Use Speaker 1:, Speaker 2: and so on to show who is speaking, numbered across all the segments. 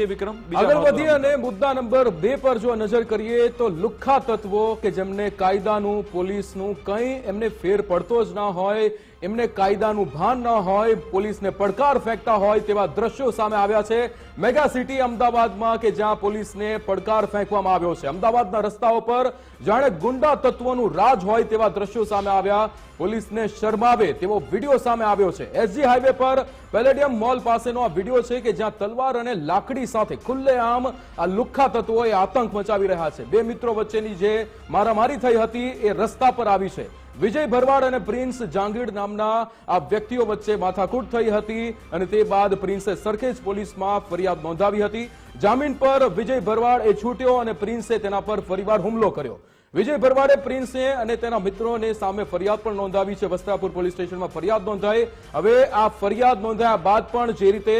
Speaker 1: વધીએ વિક્રમ
Speaker 2: આગળ વધીએ અને મુદ્દા નંબર બે પર જો નજર કરીએ તો લુખ્ખા તત્વો કે જેમને કાયદાનું પોલીસનું કંઈ એમને ફેર પડતો જ ના હોય એમને કાયદાનું ભાન ન હોય, પોલીસને પડકાર ફેંકતા હોય તેવા દ્રશ્યો સામે આવ્યા છે. મેગા સિટી અમદાવાદમાં કે જ્યાં પોલીસને પડકાર ફેંકવામાં આવ્યો છે. અમદાવાદના રસ્તાઓ પર જાણે ગુંડા તત્વોનું રાજ હોય તેવા દ્રશ્યો સામે આવ્યા. પોલીસને શરમાવે તેવો વીડિયો સામે આવ્યો છે. એસજી હાઈવે પર પેલેડિયમ મોલ પાસેનો આ વીડિયો છે કે જ્યાં તલવાર અને લાકડી સાથે ખુલ્લેઆમ આ લુખ્ખા તત્વોએ આતંક મચાવી રહ્યા છે. બે મિત્રો વચ્ચેની જે મારામારી થઈ હતી એ રસ્તા પર આવી છે. વિજય ભરવાડ અને પ્રિન્સ જાંગીડ નામના આ વ્યક્તિઓ વચ્ચે માથાકૂટ થઈ હતી અને તે બાદ પ્રિન્સે સરખેજ પોલીસમાં ફરિયાદ નોંધાવી હતી. જામીન પર વિજય ભરવાડ એ છૂટ્યો અને પ્રિન્સે તેના પર ફરીવાર હુમલો કર્યો. વિજય ભરવાડે પ્રિન્સે અને તેના મિત્રોને સામે ફરિયાદ પણ નોંધાવી છે. વસ્ત્રાપુર પોલીસ સ્ટેશનમાં ફરિયાદ નોંધાઈ. હવે આ ફરિયાદ નોંધાયા બાદ પણ જે રીતે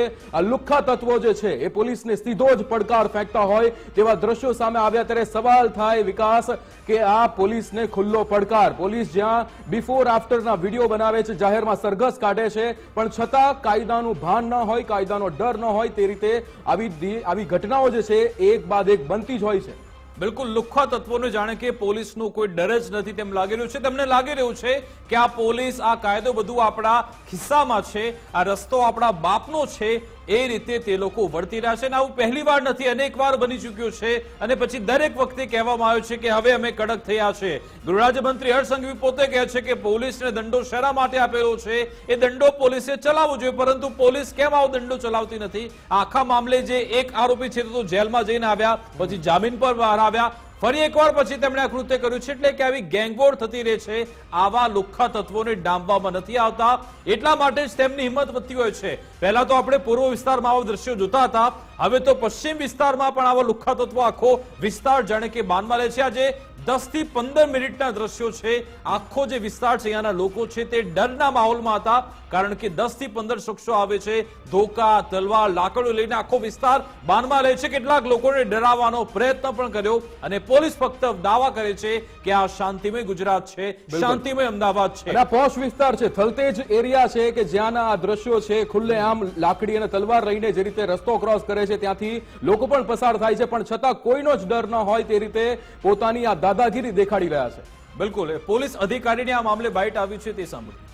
Speaker 2: લુખ્ખા તત્વો જે છે, એ પોલીસને સીધો જ પડકાર ફેંકતા હોય તેવા દ્રશ્યો સામે આવ્યા ત્યારે સવાલ થાય વિકાસ કે આ પોલીસને ખુલ્લો પડકાર. પોલીસ જ્યાં બિફોર આફ્ટરના વીડિયો બનાવે છે, જાહેરમાં સરઘસ કાઢે છે, પણ છતાં કાયદાનું ભાન ન હોય, કાયદાનો ડર ન હોય, તે રીતે આવી આવી ઘટનાઓ જે છે એક બાદ એક બનતી જ હોય છે.
Speaker 1: બિલકુલ લુખ્ખા તત્વોને જાણે કે પોલીસનું કોઈ ડર જ નથી તેમ લાગી રહ્યું છે. તેમને લાગી રહ્યું છે કે આ પોલીસ, આ કાયદો બધું આપણા ખિસ્સામાં છે, આ રસ્તો આપણા બાપનો છે. એ રીતે તે લોકો વર્તી રહ્યા છે. અને આવું પહેલી વાર નથી. અનેક વાર બની ચૂક્યું છે. અને પછી દરેક વખતે કહેવામાં આવ્યું છે કે હવે અમે કડક થયા છે. ગૃહરાજ્યમંત્રી હરસંઘવી પોતે કહે છે કે પોલીસને દંડો શેના માટે આપેલો છે? એ દંડો પોલીસે ચલાવવો જોઈએ. પરંતુ પોલીસ કેમ આવો દંડો ચલાવતી નથી? આખા મામલે જે એક આરોપી છે તો જેલમાં જઈને આવ્યા. પછી જામીન પર બહાર આવ્યા. ફરી એકવાર પછી તેમણે આ કૃત્ય કર્યું છે એટલે કે આવી ગેંગવોર થતી રહે છે. આવા લુખ્ખા તત્વોને ડામવામાં નથી આવતા. એટલા માટે જ તેમની હિંમત વધતી હોય છે. પહેલા તો આપણે પૂર્વ વિસ્તારમાં આવા દ્રશ્યો જોતા હતા. હવે તો પશ્ચિમ વિસ્તારમાં પણ આવા લુખ્ખા તત્વો આખો વિસ્તાર જાણે કે બાનમાં લે છે. આજે દસથી પંદર મિનિટના દ્રશ્યો છે. આખો જે વિસ્તાર છે અહીંયાના લોકો છે તે ડરના માહોલમાં હતા કારણ કે દસથી પંદર શખ્સો આવે છે. ધોકા તલવાર લાકડો લઈને આખો વિસ્તાર બાનમાં લે છે. કેટલાક લોકોને ડરાવવાનો પ્રયત્ન પણ કર્યો અને પોલીસ ફક્ત દાવા કરે છે કે આ શાંતિમય ગુજરાત છે. શાંતિમય અમદાવાદ છે.
Speaker 2: આ પોશ વિસ્તાર છે થલતેજ એરિયા છે કે જ્યાંના આ દ્રશ્યો છે ખુલ્લેઆમ લાકડી અને તલવાર રહીને જે રીતે રસ્તો ક્રોસ કરે છે ત્યાંથી લોકો પણ પસાર થાય છે પણ છતાં કોઈનો જ ડર ન હોય તે રીતે પોતાની આ દાદાગીરી દેખાડી રહ્યા છે.
Speaker 1: બિલકુલ એ પોલીસ અધિકારીની આ મામલે બાઇટ આવી છે તે સાંભળ્યું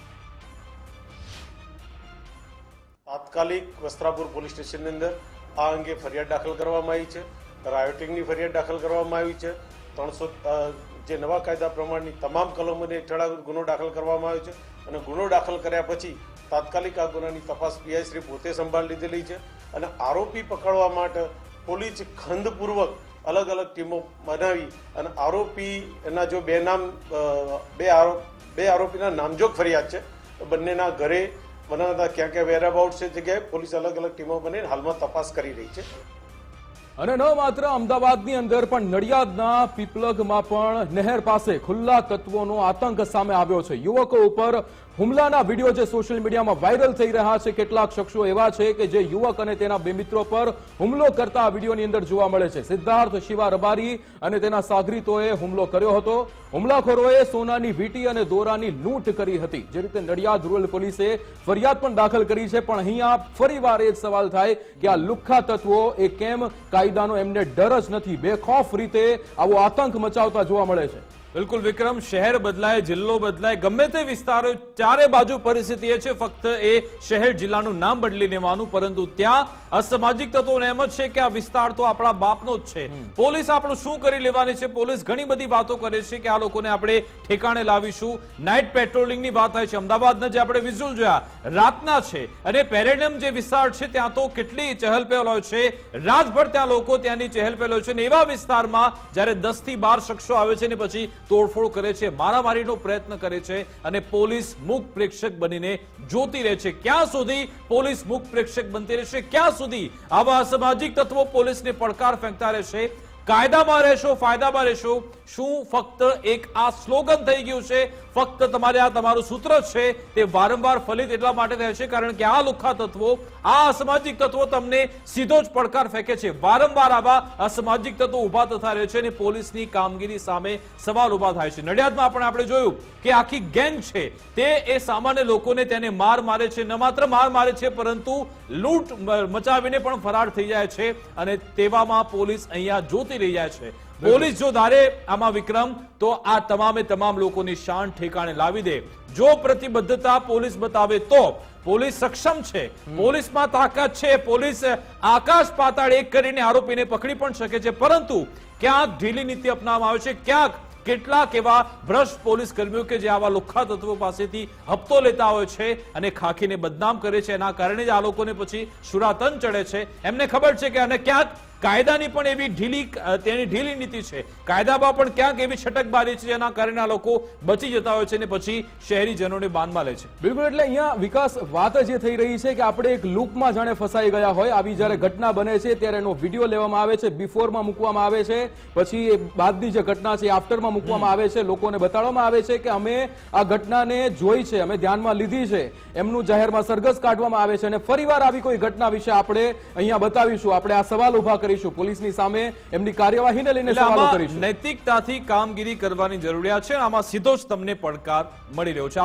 Speaker 3: તાત્કાલિક વસ્ત્રાપુર પોલીસ સ્ટેશનની અંદર આ અંગે ફરિયાદ દાખલ કરવામાં આવી છે. રાયોટિંગની ફરિયાદ દાખલ કરવામાં આવી છે. ત્રણસો જે નવા કાયદા પ્રમાણની તમામ કલમોને હેઠળ ગુનો દાખલ કરવામાં આવ્યો છે અને ગુનો દાખલ કર્યા પછી તાત્કાલિક આ ગુનાની તપાસ પીઆઈ શ્રી પોતે સંભાળ લીધેલી છે. અને આરોપી પકડવા માટે પોલીસ ખંડપૂર્વક અલગ અલગ ટીમો બનાવી અને આરોપી એના જો બે નામ બે આરોપ, બે આરોપીના નામજોગ ફરિયાદ છે. બંનેના ઘરે બનાવતા ક્યાં ક્યાં વેરાબાઉટ છે જગ્યાએ પોલીસ અલગ અલગ ટીમો બનીને હાલમાં તપાસ કરી રહી છે.
Speaker 2: અને ન માત્ર અમદાવાદની અંદર, પણ નડિયાદના પીપલગમાં પણ નહેર પાસે ખુલ્લા તત્વોનો આતંક સામે આવ્યો છે. યુવકો ઉપર હુમલાના વીડિયો જે સોશિયલ મીડિયામાં વાયરલ થઈ રહ્યા છે, કેટલાક શખ્સો એવા છે કે જે યુવક અને તેના બે મિત્રો પર હુમલો કરતા આ વિડીયોની અંદર જોવા મળે છે. સિદ્ધાર્થ શિવા રબારી અને તેના સાગરીતોએ હુમલો કર્યો હતો. હુમલાખોરોએ સોનાની વીંટી અને દોરાની લૂંટ કરી હતી. જે રીતે નડિયાદ રૂરલ પોલીસે ફરિયાદ પણ દાખલ કરી છે, પણ અહીંયા ફરીવાર એ જ સવાલ થાય કે આ લુખ્ખા તત્વો એ કેમ કાયદાનો એમને ડર જ નથી. બેખોફ રીતે આવો આતંક મચાવતા જોવા મળે છે.
Speaker 1: બિલકુલ વિક્રમ શહેર બદલાય જિલ્લો બદલાય ગમે તે વિસ્તારો ચારે બાજુ પરિસ્થિતિ એ છે. ફક્ત એ શહેર જિલ્લાનું નામ બદલી લેવાનું પરંતુ ત્યાં અસામાજિક તત્વોને એમ જ છે કે આ વિસ્તાર તો આપણા બાપનો જ છે. પોલીસ આપણું શું કરી લેવાની છે? પોલીસ ઘણી બધી વાતો કરે છે કે આ લોકોને આપણે ઠેકાણે લાવીશું. નાઇટ પેટ્રોલિંગની વાત થાય છે. અમદાવાદના જે આપણે વિઝ્યુઅલ જોયા રાતના છે. અને પેરેડિયમ જે વિસ્તાર છે ત્યાં તો કેટલી ચહલપહલ હોય છે. રાજભર ત્યાં લોકો ત્યાંની ચહેલપહેલ હોય છે. અને એવા વિસ્તારમાં જ્યારે દસથી બાર શખ્સો આવે છે ને પછી તોડફોડ કરે છે, મારામારીનો પ્રયત્ન કરે છે અને પોલીસ મૂક પ્રેક્ષક બનીને જોતી રહે છે. ક્યાં સુધી પોલીસ મૂક પ્રેક્ષક બનતી રહેશે? ક્યાં સુધી આવા અસામાજિક તત્વો પોલીસને પડકાર ફેંકતા રહેશે? કાયદામાં રહેશો, ફાયદામાં રહેશો. શું ફક્ત એક આ સ્લોગન થઈ ગયું છે? ફક્ત તમારે આ તમારું સૂત્ર છે? તે વારંવાર ફલિત એટલા માટે થાય છે કારણ કે આ લુખ્ખા તત્વો, આ અસામાજિક તત્વો તમને સીધો જ પડકાર ફેંકે છે. વારંવાર આવા અસામાજિક તત્વો ઊભા થતા રહે છે અને પોલીસની કામગીરી સામે સવાલ ઊભા થાય છે. નડિયાદમાં પણ આપણે જોયું કે આખી ગેંગ છે, તે એ સામાન્ય લોકોને તેને માર મારે છે. ન માત્ર માર મારે છે, પરંતુ લૂંટ મચાવીને પણ ફરાર થઈ જાય છે અને તેવામાં પોલીસ અહીંયા જોતી રહી જાય છે. પોલીસ જો ધારે આમાં વિક્રમ તો આ તમામે તમામ લોકોની શાન ઠેકાણે લાવી દે. જો પ્રતિબદ્ધતા પોલીસ બતાવે તો પોલીસ સક્ષમ છે. પોલીસમાં તાકાત છે. પોલીસ આકાશ પાતાળ એક કરીને આરોપીને પકડી પણ શકે છે. પરંતુ ક્યાંક ઢીલી નીતિ અપનાવવામાં આવે છે. ક્યાંક કેટલાક એવા ભ્રષ્ટ પોલીસ કર્મીઓ કે જે આવા લુખ્ખા તત્વો પાસેથી હપ્તો લેતા હોય છે અને ખાખીને બદનામ કરે છે. એના કારણે જ આ લોકોને પછી સુરાતન ચડે છે. એમને ખબર છે કે અને ક્યાંક કાયદાની પણ એવી ઢીલી તેની ઢીલી નીતિ છે. કાયદામાં પણ ક્યાંક એવી છટકબારી છે જેના કારણે આ લોકો બચી જતા હોય છે અને પછી શહેરીજનોને બાંધમાં લે છે.
Speaker 2: બિલકુલ, એટલે અહીંયા વિકાસ વાત જ એ થઈ રહી છે કે આપણે એક લૂપમાં જાણે ફસાઈ ગયા હોય, આવી જ્યારે ઘટના બને છે ત્યારે એનો વીડિયો લેવામાં આવે છે, બિફોરમાં મૂકવામાં આવે છે, પછી બાદની જે ઘટના છે આફ્ટરમાં મૂકવામાં આવે છે, લોકોને બતાડવામાં આવે છે કે અમે આ ઘટનાને જોઈ છે, અમે ધ્યાનમાં લીધી છે, એમનું જાહેરમાં સરઘસ કાઢવામાં આવે છે અને ફરીવાર આવી કોઈ ઘટના વિશે આપણે અહીંયા બતાવીશું. આપણે આ સવાલ ઊભા કરીશું. પોલીસની સામે એમની કાર્યવાહીને લઈને સવાલો કરીશું.
Speaker 1: નૈતિકતાથી કામગીરી કરવાની જરૂરિયાત છે આમાં સીધો જ તમને પડકાર મળી રહ્યો છે.